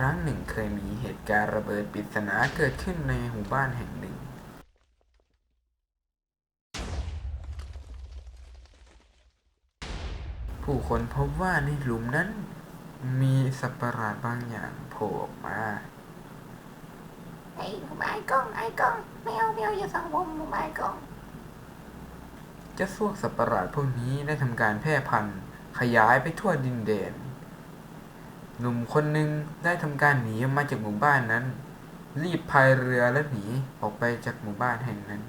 ครั้งหนึ่งเคยมีเหตุการณ์ระเบิดปริศนาเกิดขึ้นในหมู่บ้านแห่งหนึ่ง ผู้คนพบว่าในหลุมนั้น มีสัตว์ประหลาดบางอย่างโผล่ออกมาไอ้หมูไม้กล้องไอ้กล้องไม่เอาไม่เอาอย่าสั่งผมหมูไม้กล้องเจ้าพวกสัตว์ประหลาดพวกนี้ได้ทำการแพร่พันธุ์ขยายไปทั่วดินแดน หนุ่มคนหนึ่งได้ทำการหนีออกมาจากหมู่บ้านนั้น รีบพายเรือและหนีออกไปจากหมู่บ้านแห่งนั้น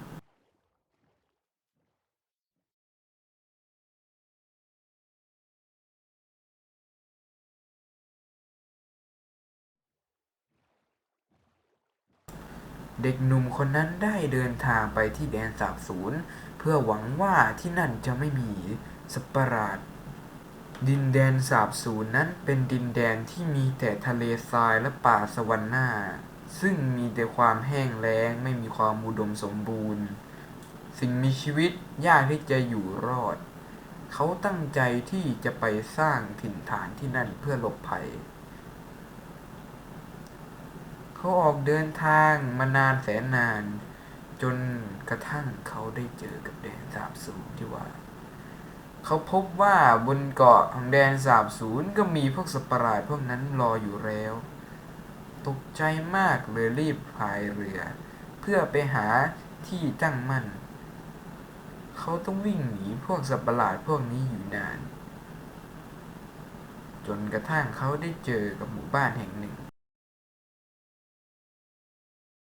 เด็กหนุ่มคนนั้นได้เดินทางไปที่แดนสาบสูญเพื่อหวังว่าที่นั่นจะไม่มีสัตว์ประหลาด ดินแดนสาบสูญนั้นเป็นดินแดนที่มีแต่ทะเลทรายและป่าสวรรค์หน้าซึ่งมีแต่ความแห้งแล้งไม่มีความอุดมสมบูรณ์ สิ่งมีชีวิตยากที่จะอยู่รอด เขาตั้งใจที่จะไปสร้างถิ่นฐานที่นั่นเพื่อหลบภัย เขาออกเดินทางมานานแสนนาน จนกระทั่งเขาได้เจอกับแดนสาบสูญที่ว่า เขาพบว่าบนเกาะของแดนสาบสูญก็มีพวกสัตว์ประหลาดพวกนั้นรออยู่แล้ว ตกใจมากเลยรีบพายเรือ เพื่อไปหาที่ตั้งมั่น เขาต้องวิ่งหนีพวกสัตว์ประหลาดพวกนี้อยู่นาน จนกระทั่งเขาได้เจอกับหมู่บ้านแห่งหนึ่ง